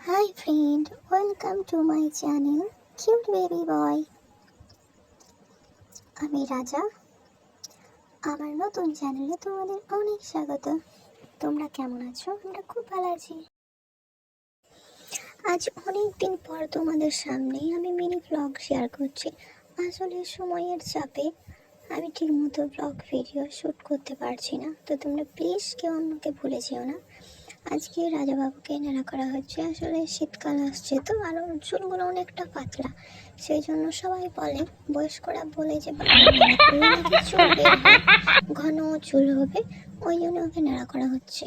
Hi friend welcome to my channel cute baby boy আমি রাজা। আমার নতুন চ্যানেলে তোমাদের অনেক স্বাগত। তোমরা কেমন আছো? আমরা খুব ভালো আছি। আজ অনেক দিন পর তোমাদের সামনে আমি মিনি ব্লগ শেয়ার করছি। আসলে সময়ের চাপে আমি ঠিকমতো ব্লগ ভিডিও শ্যুট করতে পারছি না। তো তোমরা প্লিজ কেউ আমাকে ভুলে যেও না। আজকে রাজাবাবুকে নেড়া করা হচ্ছে। আসলে শীতকাল আসছে তো, আর চুলগুলো অনেকটা পাতলা। সেই জন্য সবাই বলে, বয়স্করা বলে যে ঘন চুল হবে। ওই জন্য ওকে নেড়া করা হচ্ছে।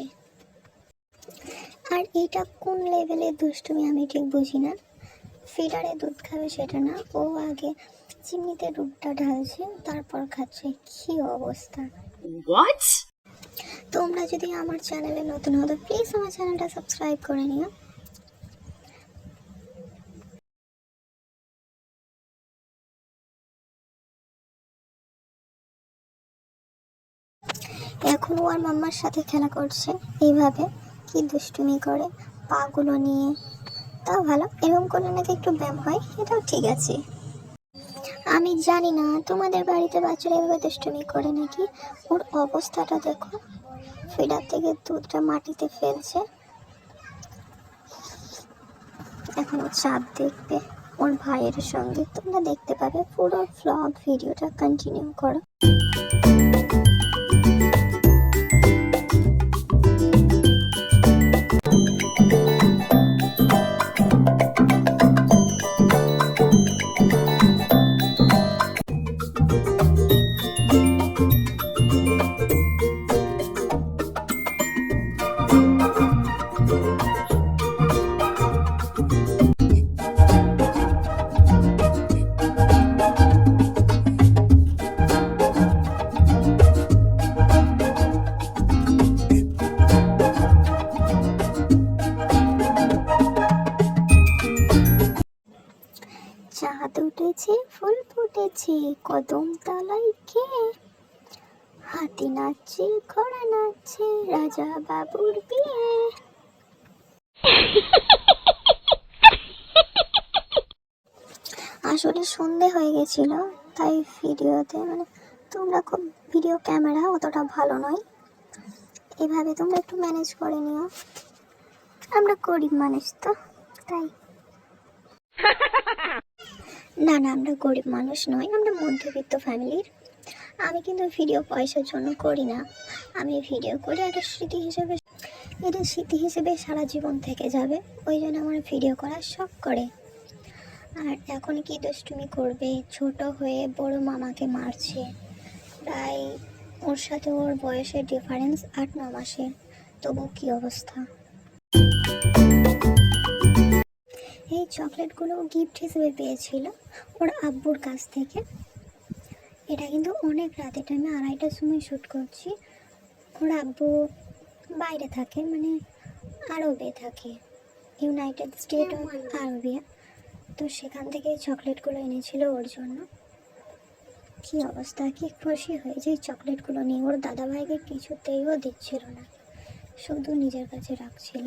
আর এটা কোন লেভেলের দুষ্টুমি আমি ঠিক বুঝি না। ফিডারে দুধ খাবে সেটা না। ও আগে চিমনিতে দুধটা ঢালছে, তারপর খাচ্ছে। কি অবস্থা? তোমরা যদি আমার চ্যানেলে নতুন হতো প্লিজ আমার চ্যানেলটা সাবস্ক্রাইব করে নিও। এখন ও আর মাম্মার সাথে খেলা করছে, এইভাবে কি দুষ্টুমি করে, পাগুলো নিয়ে। তাও ভালো এরকম করলে নাকি একটু ব্যায়াম হয়, এটাও ঠিক আছে। আমি জানি না, তোমাদের বাড়িতে বাচ্চারা এভাবে দুষ্টুমি করে নাকি? ওর অবস্থাটা দেখো। ফিডার থেকে দুধটা মাটিতে ফেলছে। এখন ও চাপ দেখবে ওর ভাইয়ের সঙ্গে। তোমরা দেখতে পাবে পুরো ফ্লগ ভিডিওটা কন্টিনিউ করো। উঠেছে ফুল ফুটেছে, কদম তলায় কে? হাতি নাচছে, ঘোড়া নাচছে, রাজা বাবুর বিয়ে। আসলে সন্ধে হয়ে গেছিল, তাই ভিডিওতে মানে তোমরা খুব ভিডিও ক্যামেরা অতটা ভালো নয়। এভাবে তোমরা একটু ম্যানেজ করে নিও। আমরা গরিব মানুষ তো, তাই। না না, আমরা গরিব মানুষ নই, আমরা মধ্যবিত্ত ফ্যামিলির আমি কিন্তু ভিডিও পয়সার জন্য করি না। আমি ভিডিও করি একটা স্মৃতি হিসেবে, এটা স্মৃতি হিসেবে সারা জীবন থেকে যাবে। ওই জন্য আমার ভিডিও করার শখ করে। আর এখন কি দুষ্টুমি করবে? ছোট হয়ে বড় মামাকে মারছে। প্রায় ওর সাথে ওর বয়সের ডিফারেন্স আট, ন মাসের। তবু কি অবস্থা? এই চকলেটগুলো গিফট হিসেবে পেয়েছিল ওর আব্বুর কাছ থেকে। এটা কিন্তু অনেক রাত এটা আমি আড়াইটার সময় শ্যুট করছি। ওর আব্বু বাইরে থাকে মানে আরবে থাকে ইউনাইটেড স্টেট অফ আরবিয়া তো সেখান থেকে চকলেটগুলো এনেছিল ওর জন্য। কি অবস্থা, কি খুশি হয়েছে এই চকলেটগুলো নিয়ে। ওর দাদাভাইকে কিছুতেইও দিচ্ছিল না, শুধু নিজের কাছে রাখছিল।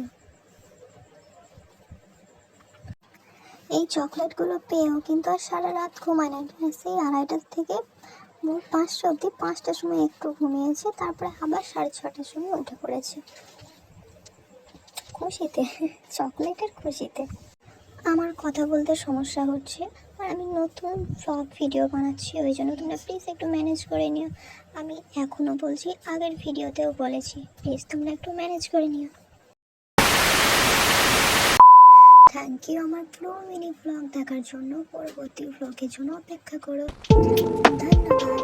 এই চকলেটগুলো পেয়েও কিন্তু আর সারা রাত ঘুমায় না সেই আড়াইটার থেকে মোট পাঁচটা অবধি পাঁচটার সময় একটু ঘুমিয়েছে, তারপরে আবার সাড়ে ছটার সময় উঠে পড়েছে। খুশিতে, চকলেটের খুশিতে। আমার কথা বলতে সমস্যা হচ্ছে, আর আমি নতুন ব্লগ ভিডিও বানাচ্ছি, ওই জন্য তোমরা প্লিজ একটু ম্যানেজ করে নিও। আমি এখনও বলছি, আগের ভিডিওতেও বলেছি প্লিজ তোমরা একটু ম্যানেজ করে নিও। থ্যাংক ইউ আমার পুরো মিনি ব্লগ দেখার জন্য পরবর্তী ব্লগের জন্য অপেক্ষা করো। ধন্যবাদ।